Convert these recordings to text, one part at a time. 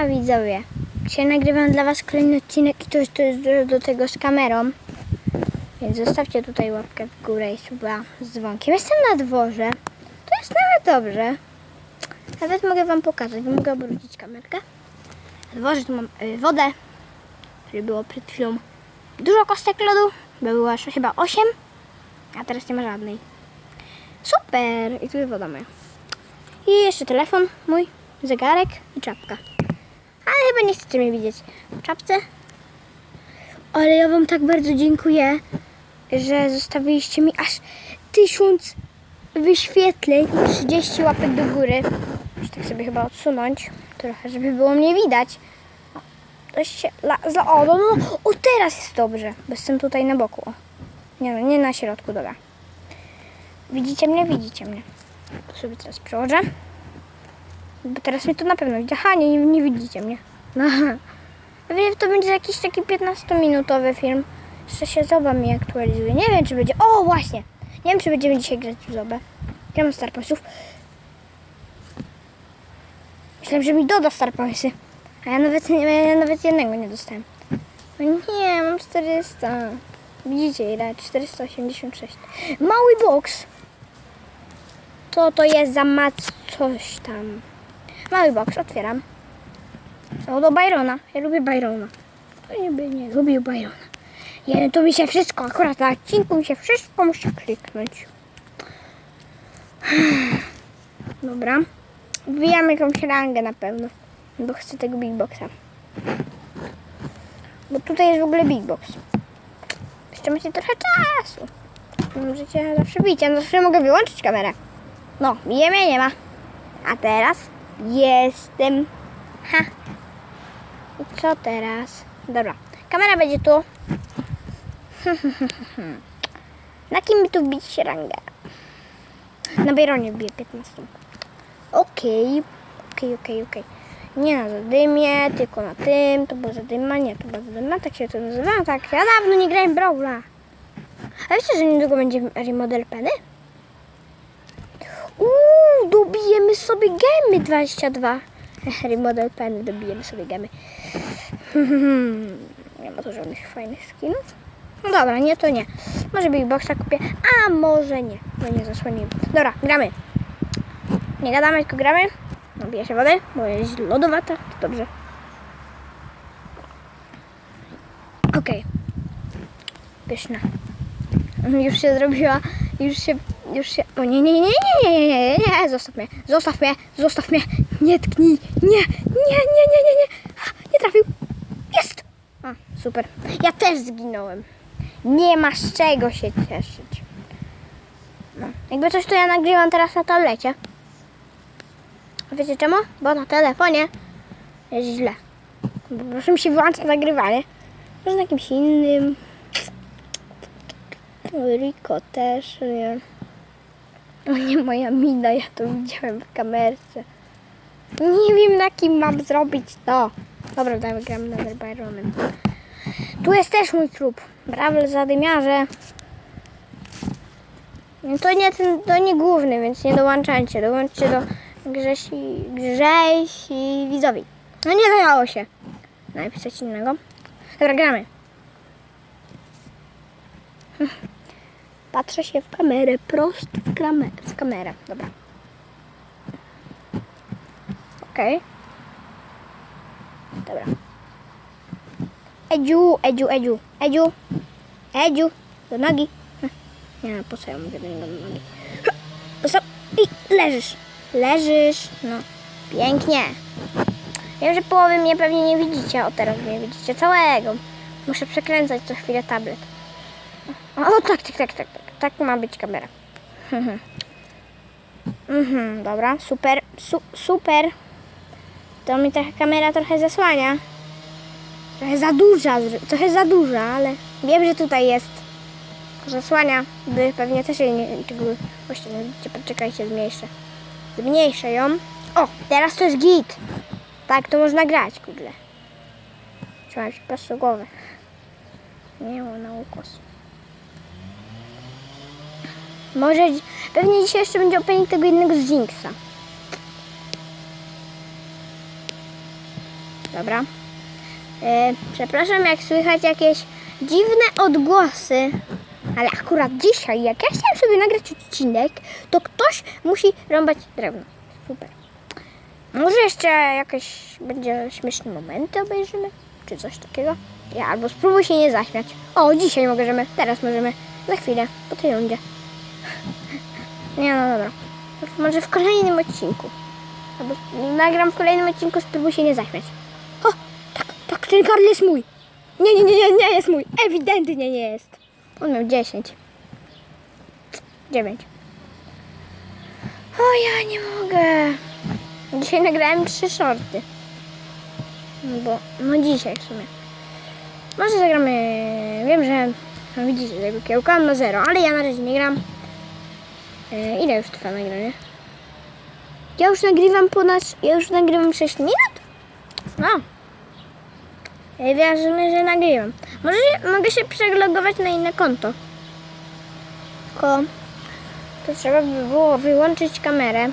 A widzowie, dzisiaj nagrywam dla Was kolejny odcinek i to to jest do, do tego z kamerą. Więc zostawcie tutaj łapkę w górę i suba z dzwonkiem. Jestem na dworze. To jest nawet dobrze. Nawet mogę Wam pokazać, bo mogę obrócić kamerkę. Na dworze tu mam y, wodę, czyli było przed chwilą dużo kostek lodu, bo było aż chyba 8, a teraz nie ma żadnej. Super! I tu woda moja. I jeszcze telefon mój, zegarek i czapka. Ale chyba nie chcecie mnie widzieć w czapce. Ale ja Wam tak bardzo dziękuję, że zostawiliście mi aż tysiąc wyświetleń i 30 łapek do góry. Muszę tak sobie chyba odsunąć trochę, żeby było mnie widać. To się, la, za, o, no, no, o, teraz jest dobrze, bo jestem tutaj na boku. Nie no, nie na środku, dobra. Widzicie mnie? Widzicie mnie. Tu sobie teraz przełożę. Bo teraz mnie to na pewno widzi. Aha, nie, nie, widzicie mnie. No. Pewnie to będzie jakiś taki 15-minutowy film. Jeszcze się Zoba mi aktualizuje. Nie wiem, czy będzie... O, właśnie! Nie wiem, czy będziemy dzisiaj grać w Zobę. Mam Star Pointsów. Myślałem, że mi doda Star Pointsy. A ja nawet, ja nawet jednego nie dostałem. No nie, mam 400. Widzicie ile? 486. Mały box. Co to jest za mat coś tam? Mały box, otwieram. O, do Byrona. Ja lubię Byrona. To nie by nie lubił Byrona. Nie, to mi się wszystko, akurat na odcinku mi się wszystko musi kliknąć. Dobra. Wbijam jakąś rangę na pewno. Bo chcę tego Big Boxa. Bo tutaj jest w ogóle Big Box. Jeszcze macie trochę czasu. Możecie zawsze bić. Ja zawsze mogę wyłączyć kamerę. No, bije mnie nie ma. A teraz jestem. Ha. I co teraz? Dobra. Kamera będzie tu. Na kim by tu bić rangę? Na Byronie bije 15. Okej. Okej, okej, okej. Nie na zadymie, tylko na tym. To było zadyma, nie, to była zadyma, tak się to nazywa. Tak, ja dawno nie grałem Brawla. A wiecie, że niedługo będzie remodel Penny? Dobijemy sobie gemy 22. Remodel Penny, dobijemy sobie gemy. nie ma tu żadnych fajnych skinów. No dobra, nie to nie. Może Big Boxa kupię, a może nie. No nie zasłonimy. Dobra, gramy. Nie gadamy, tylko gramy. Nabiję się wody, bo jest lodowata. To dobrze. Okej. Pyszna. Już się zrobiła, już się, już się, o nie, nie, nie, nie, nie, nie, nie, nie, nie, zostaw mnie, zostaw mnie, zostaw mnie, nie tknij, nie, nie, nie, nie, nie, nie, nie trafił, jest, a, super, ja też zginąłem, nie ma czego się cieszyć, no, jakby coś to ja nagrywam teraz na tablecie, wiecie czemu? Bo na telefonie jest źle, bo proszę mi się wyłączyć nagrywanie, może na jakimś innym, Rico też, nie. O nie, moja mina, ja to widziałem w kamerce. Nie wiem, na kim mam zrobić to. Dobra, dajmy gramy na Byronem. Tu jest też mój klub. Brawl zadymiarze. No To nie, ten, to nie główny, więc nie dołączajcie. Dołączcie do Grzesi, Grzesi widzowi. No nie dało się napisać innego. Dobra, gramy. Patrzę się w kamerę, prosto w, kamerę, w kamerę. Dobra. Okej. Dobra. Edziu, Edziu, Edziu, Edziu, Edziu, do nogi. Nie, po co ja mówię do niego do nogi? I leżysz. Leżysz, no. Pięknie. Wiem, że połowy mnie pewnie nie widzicie. O, teraz mnie widzicie całego. Muszę przekręcać co chwilę tablet. O, tak, tak, tak, tak, tak, ma być kamera. Mhm, dobra, super, su, super. To mi trochę kamera trochę zasłania. Trochę za duża, trochę za duża, ale wiem, że tutaj jest. Zasłania, by pewnie też jej nie, tego właśnie poczekajcie, zmniejszę. Zmniejszę ją. O, teraz to jest git. Tak, to można grać, kurde. Trzymam się prosto głowę. Nie ma na ukos. Może pewnie dzisiaj jeszcze będzie opening tego jednego z. Dobra. E, przepraszam, jak słychać jakieś dziwne odgłosy. Ale akurat dzisiaj, jak ja chciałam sobie nagrać odcinek, to ktoś musi rąbać drewno. Super. Może jeszcze jakieś będzie śmieszne momenty obejrzymy? Czy coś takiego? Ja albo spróbuj się nie zaśmiać. O, dzisiaj możemy, teraz możemy. Za chwilę, po tej rundzie. Nie no dobra. Może w kolejnym odcinku. Albo nagram w kolejnym odcinku, spróbuj się nie zaśmiać. O, tak, tak, ten Karl jest mój. Nie, nie, nie, nie, nie jest mój. Ewidentnie nie jest. On miał 10. 9. O, ja nie mogę. Dzisiaj nagrałem trzy shorty. No bo, no dzisiaj w sumie. Może zagramy, wiem, że no widzicie tego kiełka, on ma zero, ale ja na razie nie gram. E, ile już trwa nagranie? Ja już nagrywam ponad, ja już nagrywam 6 minut? No. Ja wierzę, że nagrywam. Może mogę się przelogować na inne konto. Tylko to trzeba by było wyłączyć kamerę.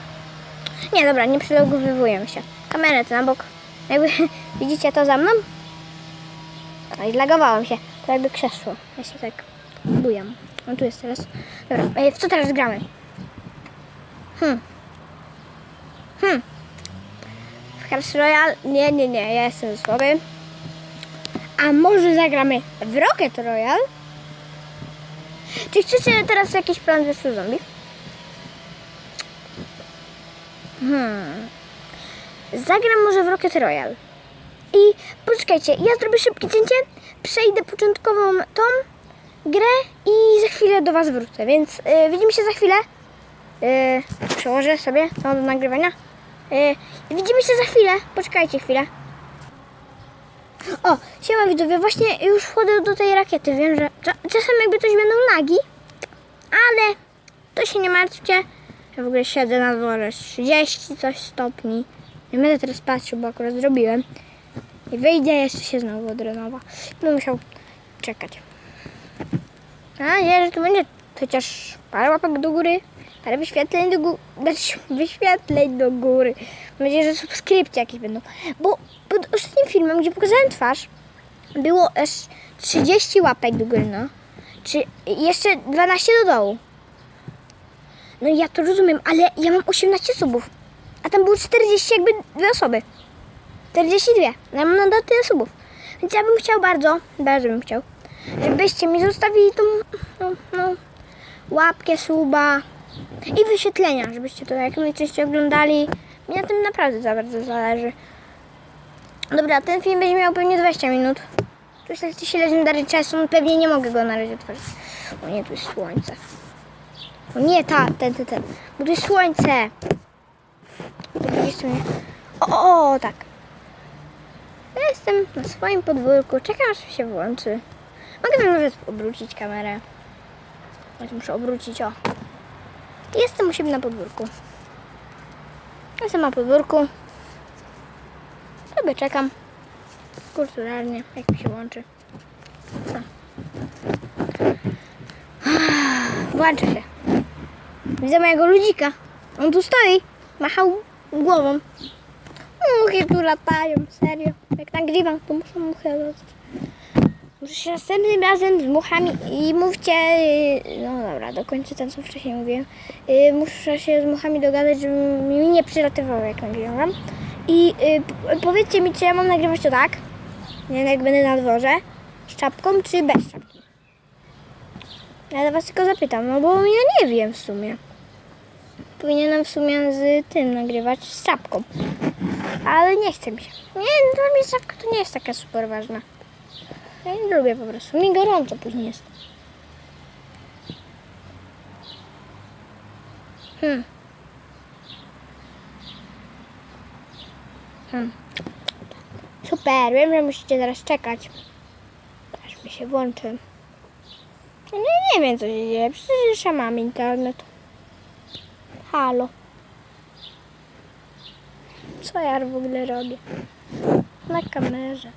Nie, dobra, nie przelogowywuję się. Kamerę to na bok. Jakby widzicie to za mną? No i zlagowałem się. To jakby krzesło. Ja się tak bujam. On tu jest teraz. Dobra, e, w co teraz gramy? Hmm. Hmm. W Clash Royale? Nie, nie, nie, ja jestem słaby. A może zagramy w Rocket Royale? Czy chcecie teraz jakiś plan vs zombie? Hmm. Zagram może w Rocket Royale. I poczekajcie, ja zrobię szybkie cięcie, przejdę początkową tą grę i za chwilę do Was wrócę, więc y, widzimy się za chwilę. Y, przełożę sobie to do nagrywania. Y, widzimy się za chwilę, poczekajcie chwilę. O, siema widzowie, właśnie już wchodzę do tej rakiety, wiem, że cza- czasem jakby coś będą nagi, ale to się nie martwcie. Ja w ogóle siedzę na dworze 30 coś stopni. Nie będę teraz patrzył, bo akurat zrobiłem. I wyjdę jeszcze się znowu od nowa. Będę musiał czekać. Mam nadzieję, że to będzie chociaż parę łapek do góry, parę wyświetleń do góry, wyświetleń do góry. Mam nadzieję, że subskrypcje jakieś będą. Bo pod ostatnim filmem, gdzie pokazałem twarz, było aż 30 łapek do góry, no. Czy jeszcze 12 do dołu. No ja to rozumiem, ale ja mam 18 subów. A tam było 40 jakby dwie osoby. 42. Ja mam nadal tyle subów. Więc ja bym chciał bardzo, bardzo bym chciał, żebyście mi zostawili tą no, no, łapkę, suba i wyświetlenia, żebyście to jak najczęściej oglądali. Mi na tym naprawdę za bardzo zależy. Dobra, ten film będzie miał pewnie 20 minut. Tu jest jakiś legendary czas, pewnie nie mogę go na razie otworzyć. O nie, tu jest słońce. O nie, ta, ten, ten, ten. Bo tu jest słońce. O, o, tak. Ja jestem na swoim podwórku. Czekam, aż się włączy. Mogę nawet obrócić kamerę. Muszę obrócić, o. Jestem u siebie na podwórku. Jestem na podwórku. Sobie czekam. Kulturalnie, jak mi się łączy. Włączę się. Widzę mojego ludzika. On tu stoi. Machał głową. Muchy tu latają, serio. Jak nagrywam, to muszę muchy latać. Muszę się następnym razem z muchami i mówcie... yy, No dobra, dokończę ten, co wcześniej mówiłem. Yy, Muszę się z muchami dogadać, żeby mi nie przylatywało, jak nagrywam. I p- powiedzcie mi, czy ja mam nagrywać to tak, nie jak będę na dworze, z czapką, czy bez czapki. Ja was tylko zapytam, no bo ja nie wiem w sumie. Powinienem w sumie z tym nagrywać, z czapką. Ale nie chce mi się. Nie, dla mnie czapka to nie jest taka super ważna. Ja nie lubię po prostu. Mi gorąco później jest. Hmm. Hmm. Super, wiem, że musicie teraz czekać. Aż mi się włączy. No nie, wiem co się dzieje, przecież mam internet. Halo. Co ja w ogóle robię? Na kamerze.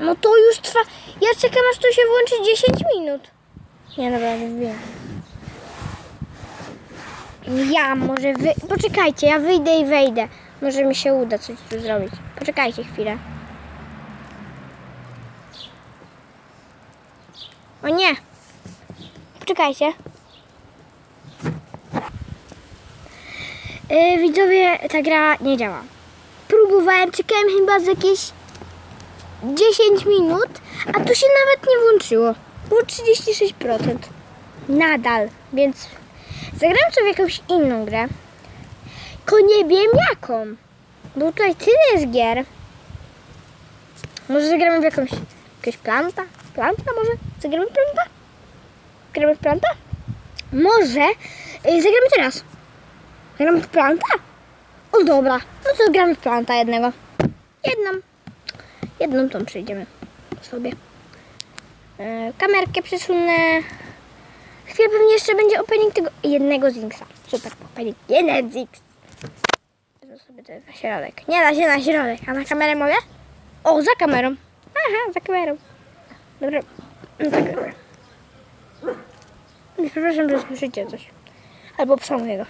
No to już trwa. Ja czekam aż to się włączy 10 minut. Nie, dobra, wiem. Ja może wy... Poczekajcie, ja wyjdę i wejdę. Może mi się uda coś tu zrobić. Poczekajcie chwilę. O nie! Poczekajcie. Yy, widzowie, ta gra nie działa. Próbowałem, czekałem chyba z jakieś 10 minut, a to się nawet nie włączyło. Było 36%. Nadal, więc zagram sobie jakąś inną grę. Tylko nie wiem jaką. Bo tutaj tyle jest gier. Może zagramy w jakąś, jakąś planta? Planta może? Zagramy planta? Gramy w planta? Może. Yy, zagramy teraz. Zagramy planta? O dobra, no to gramy planta jednego. Jedną. Jedną tą przejdziemy sobie. E, kamerkę przesunę. Chwilę pewnie jeszcze będzie opening tego jednego Zinksa. Super opening. Jeden Zinks. Wezmę sobie to na środek. Nie da się na środek. A na kamerę mogę? O, za kamerą. Aha, za kamerą. Dobra. No tak. Przepraszam, że słyszycie coś. Albo psa mojego.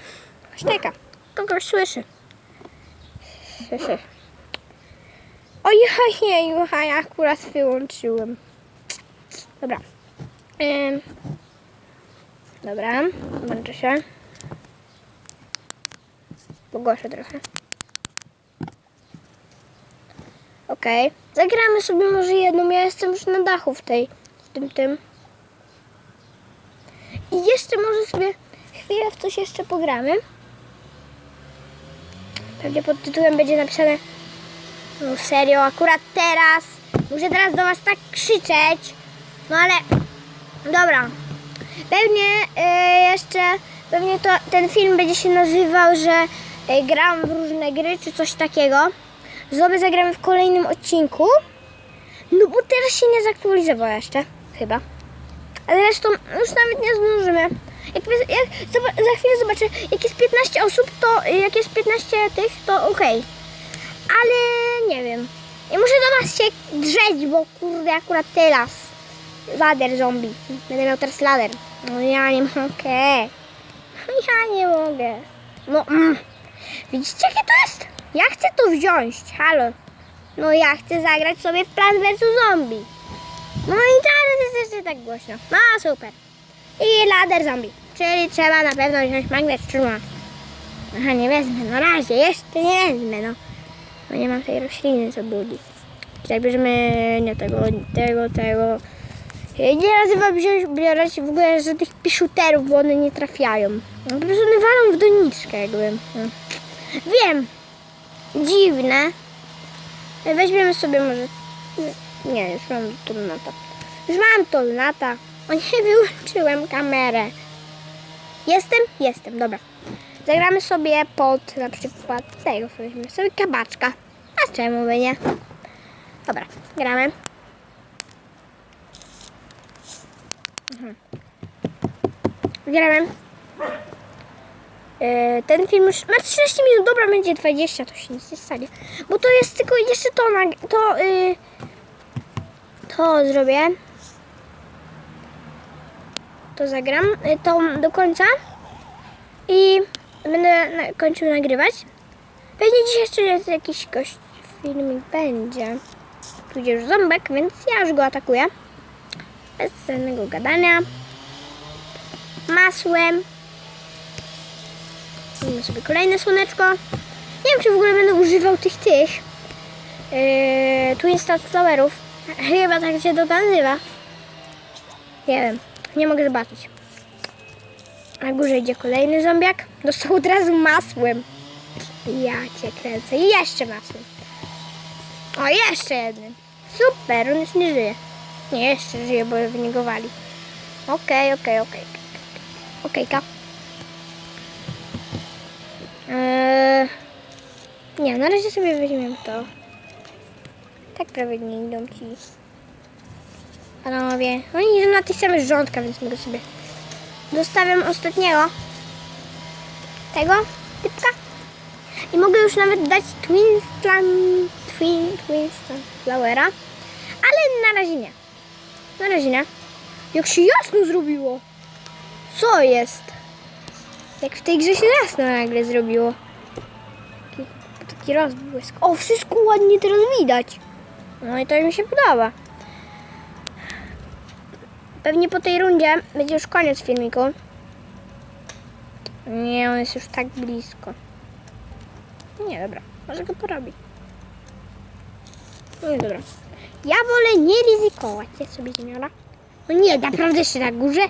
Szteka. Kogoś słyszy. Słyszy. Ojej, a ja akurat wyłączyłem. Dobra. Ym. Dobra, włączę się. Pogłoszę trochę. Okej. Zagramy sobie może jedną. Ja jestem już na dachu w tej, w tym, tym. I jeszcze może sobie chwilę w coś jeszcze pogramy. Pewnie pod tytułem będzie napisane no serio, akurat teraz muszę teraz do was tak krzyczeć. No ale dobra. Pewnie e, jeszcze pewnie to, ten film będzie się nazywał, że e, gram w różne gry czy coś takiego. Sobie zagramy w kolejnym odcinku. No bo teraz się nie zaktualizował jeszcze, chyba. Ale zresztą już nawet nie zdążymy. Jak, jak, za chwilę zobaczę, jak jest 15 osób, to jak jest 15 tych, to okej. Ale nie wiem. I muszę do was się drzeć, bo kurde, akurat teraz. Lader zombie. Będę miał teraz lader. No ja nie mogę. Ja nie mogę. No, mm. widzicie jakie to jest? Ja chcę to wziąć. Halo. No ja chcę zagrać sobie w Plan vs Zombie. No i teraz jest jeszcze tak głośno. No super. I lader zombie. Czyli trzeba na pewno wziąć magnes trzyma. Aha, nie wezmę. Na razie, jeszcze nie wezmę, no. No nie mam tej rośliny, co budzi. Czyli bierzemy nie tego, tego, tego. Nie nazywam wziąć, bierać w ogóle że tych piszuterów, bo one nie trafiają. No, po prostu one walą w doniczkę jakby. No. Wiem. Dziwne. Weźmiemy sobie może... Nie, już mam tolnata. Już mam tolnata. O nie, wyłączyłem kamerę. Jestem? Jestem, dobra. Zagramy sobie pod na przykład tego, weźmiemy sobie kabaczka. A czemu by nie? Dobra, gramy. Mhm. Gramy. E, Ten film już ma 13 minut, dobra, będzie 20, to się nic nie stanie. Bo to jest tylko jeszcze to, to, y, to zrobię. To zagram, y, to do końca. I będę na, kończył nagrywać. Pewnie dzisiaj jeszcze jest jakiś gość filmik będzie. Tudzież ząbek, więc ja już go atakuję. Bez żadnego gadania. Masłem. Mamy sobie kolejne słoneczko. Nie wiem, czy w ogóle będę używał tych tych. Yy, Twin Star Flowerów. Chyba tak się to nazywa. Nie wiem. Nie mogę zobaczyć. Na górze idzie kolejny zombiak. Dostał od razu masłem. Ja cię kręcę. I jeszcze masłem. O, jeszcze jednym. Super, on już nie żyje. Nie, jeszcze żyje, bo w niego wali. Okej, okej, okej. Okejka. Eee, nie, na razie sobie weźmiemy to. Tak prawie nie idą ci. Panowie, oni idą na tych samych rządkach, więc mogę sobie... Dostawiam ostatniego. Tego typka. I mogę już nawet dać Twin Slam... Twin... Twin Slam Flowera. Ale na razie nie. Na razie nie. Jak się jasno zrobiło. Co jest? Jak w tej grze się jasno nagle zrobiło. Taki- Taki rozbłysk. O, wszystko ładnie teraz widać. No i to mi się podoba. Pewnie po tej rundzie będzie już koniec filmiku. Nie, on jest już tak blisko. Nie, dobra. Może go porobi. No dobra. Ja wolę nie ryzykować. Ja sobie ziemiona. No nie, naprawdę jeszcze na górze?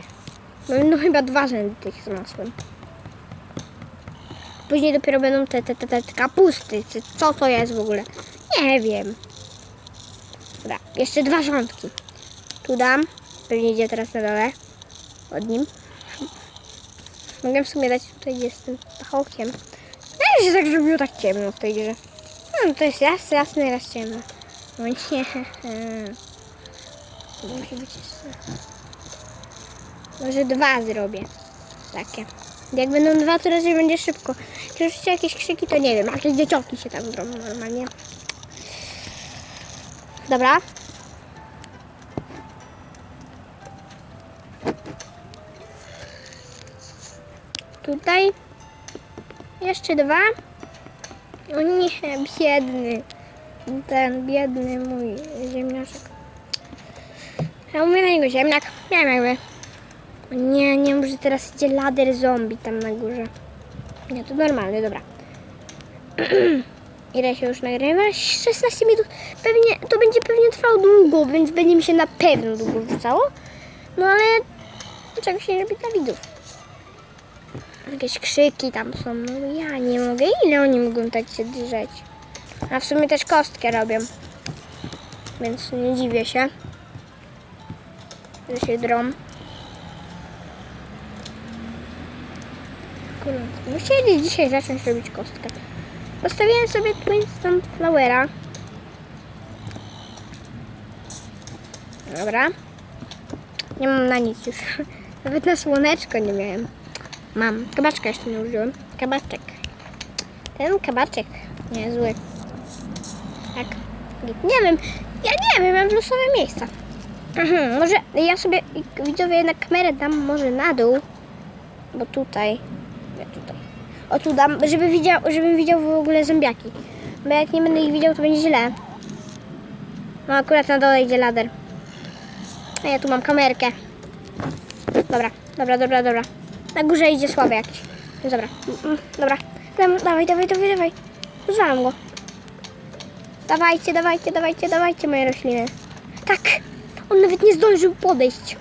No, no chyba dwa rzędy tych znalazłem. Później dopiero będą te, te, te, te kapusty. Co to jest w ogóle? Nie wiem. Dobra, jeszcze dwa rządki. Tu dam. Pewnie idzie teraz na dole. Od nim. Mogę w sumie dać tutaj, gdzie jest tym pachołkiem. Nie, się tak zrobiło tak ciemno w tej grze. No, to jest raz jasny, raz ciemno. No nie. Musi być jeszcze. Może dwa zrobię. Takie. Jak będą dwa, to raczej będzie szybko. Czy jeszcze jakieś krzyki, to nie wiem. Jakieś dzieciaki się tam zrobią normalnie. Dobra. Tutaj jeszcze dwa. O nie, biedny. Ten biedny mój ziemniaczek. Ja mówię na niego ziemniak. Nie wiem jakby. Nie, nie może teraz idzie lader zombie tam na górze. Nie, to normalne, dobra. Ile się już nagrywa? 16 minut. Pewnie, to będzie pewnie trwało długo, więc będzie mi się na pewno długo wrzucało. No ale czego się nie robi dla widzów. Jakieś krzyki tam są. No ja nie mogę. Ile oni mogą tak się drzeć? A w sumie też kostkę robią. Więc nie dziwię się, że się drą. Musieli dzisiaj zacząć robić kostkę. Postawiłem sobie Twinston Flowera. Dobra. Nie mam na nic już. Nawet na słoneczko nie miałem. Mam. Kabaczka jeszcze nie użyłem. Kabaczek. Ten kabaczek niezły. Tak. Nie wiem. Ja nie wiem, mam losowe miejsca. Mhm, może ja sobie widzowie na kamerę dam może na dół. Bo tutaj. Nie tutaj. O tu dam, żeby widział, żebym widział w ogóle zombiaki. Bo jak nie będę ich widział, to będzie źle. No akurat na dole idzie lader. A ja tu mam kamerkę. Dobra, dobra, dobra, dobra. Na górze idzie słaby jakiś. Dobra, mm, dobra. Dawaj, dawaj, dawaj, dawaj. Zwalam go. Dawajcie, dawajcie, dawajcie, dawajcie moje rośliny. Tak, on nawet nie zdążył podejść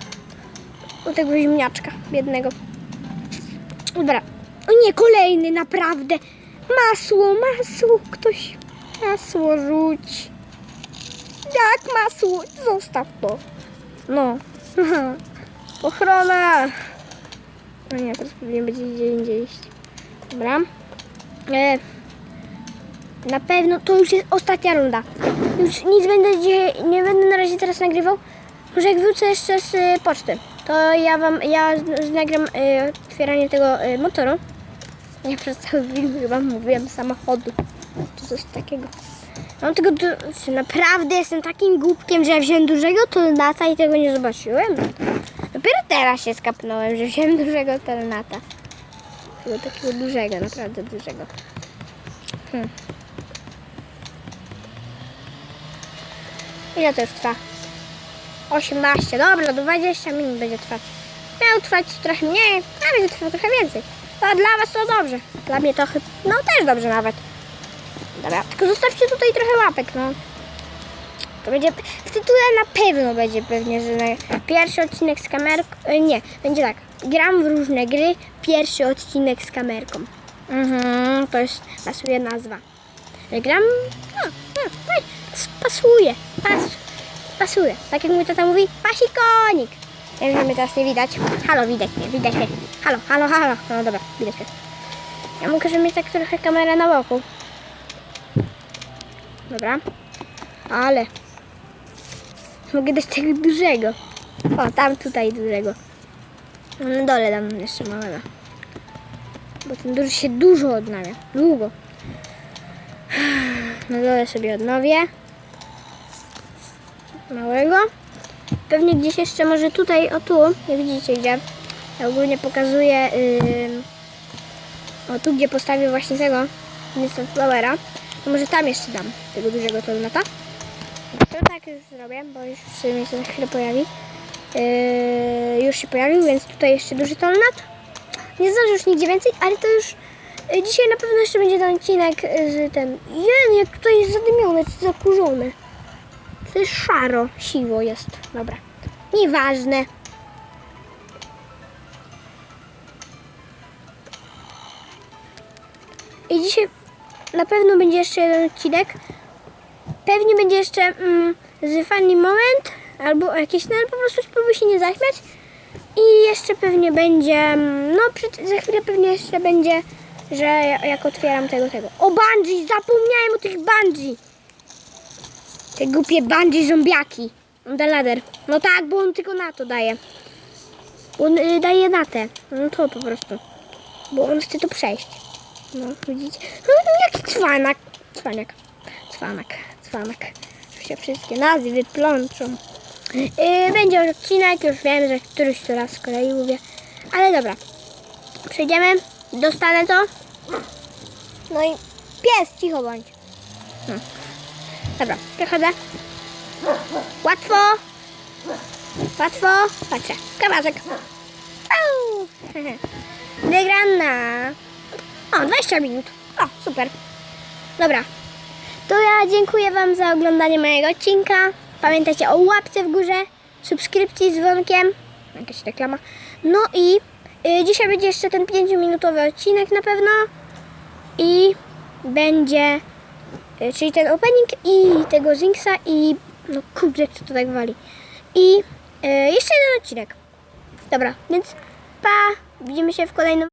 do tego ziemniaczka biednego. Dobra. O nie, kolejny, naprawdę. Masło, masło, ktoś. Masło rzuć. Jak masło? Zostaw to. No. Ochrona. No nie, teraz pewnie będzie gdzie indziej iść. Dobra. E, na pewno to już jest ostatnia runda. Już nic będę dzisiaj, nie będę na razie teraz nagrywał. Może jak wrócę jeszcze z y, poczty, to ja wam, ja z- nagram y, otwieranie tego y, motoru. Ja przez cały film chyba mówiłem samochodu, czy coś takiego. Mam tego, czy naprawdę jestem takim głupkiem, że ja wziąłem dużego tornata i tego nie zobaczyłem. Teraz się skapnąłem, że wziąłem dużego tornata. Tego takiego dużego, naprawdę dużego. Hmm. Ile to już trwa? 18, dobra, do 20 minut będzie trwać. Miał trwać trochę mniej, a będzie trwał trochę więcej. To dla was to dobrze. Dla mnie to chyba, no też dobrze nawet. Dobra, tylko zostawcie tutaj trochę łapek, no. To będzie, w tytule na pewno będzie pewnie, że na pierwszy odcinek z kamerką, e, nie, będzie tak, gram w różne gry, pierwszy odcinek z kamerką. Mhm, to jest, pasuje nazwa. Że gram, no, no, pas- pasuje, pas, pasuje. Tak jak mój tata mówi, pasikonik. Ja wiem, że mnie teraz nie widać. Halo, widać mnie, widać mnie. Halo, halo, halo. No dobra, widać mnie. Ja mogę mieć tak trochę kamerę na boku. Dobra. Ale. Mogę dać tego dużego. O, tam tutaj dużego. No, na dole dam jeszcze małego. Bo ten duży się dużo odnawia. Długo. Na dole sobie odnowię. Małego. Pewnie gdzieś jeszcze może tutaj, o tu, nie widzicie gdzie. Ja ogólnie pokazuję, ym, o tu gdzie postawię właśnie tego Mr. Flowera. To może tam jeszcze dam tego dużego tolnata. Tak już zrobię, bo już się za chwilę pojawi. Yy, już się pojawił, więc tutaj jeszcze duży tolnat. Nie zdążę już nigdzie więcej, ale to już yy, dzisiaj na pewno jeszcze będzie ten odcinek z ten... Jen, jak tutaj jest zadymione, to zakurzone. To jest szaro, siwo jest. Dobra. Nieważne. I dzisiaj na pewno będzie jeszcze jeden odcinek. Pewnie będzie jeszcze mm, funny moment albo jakieś, no po prostu spróbuj się nie zaśmiać. I jeszcze pewnie będzie, mm, no przy, za chwilę pewnie jeszcze będzie, że ja- jak otwieram tego, tego. O bungee, zapomniałem o tych bungee. Te głupie bungee zombiaki. On da lader. No tak, bo on tylko na to daje. On y, daje na te. No to po prostu. Bo on chce to przejść. No, widzicie? No, jaki cwanak. Cwaniak. Cwanak. Cwanak. Tu się wszystkie nazwy plączą. Yy, będzie odcinek, już wiem, że któryś to raz z kolei mówię. Ale dobra. Przejdziemy. Dostanę to. No i pies, cicho bądź. No. Dobra, przechodzę. Łatwo. Łatwo. Patrzę. Kawałek. Au. Wygrana. O, 20 minut. O, super. Dobra. To ja dziękuję Wam za oglądanie mojego odcinka. Pamiętajcie o łapce w górze, subskrypcji z dzwonkiem. Jakaś reklama. No i y, dzisiaj będzie jeszcze ten 5-minutowy odcinek na pewno. I będzie, y, czyli ten opening i tego Zinksa i no kurde, co to tak wali. I y, jeszcze jeden odcinek. Dobra, więc pa, widzimy się w kolejnym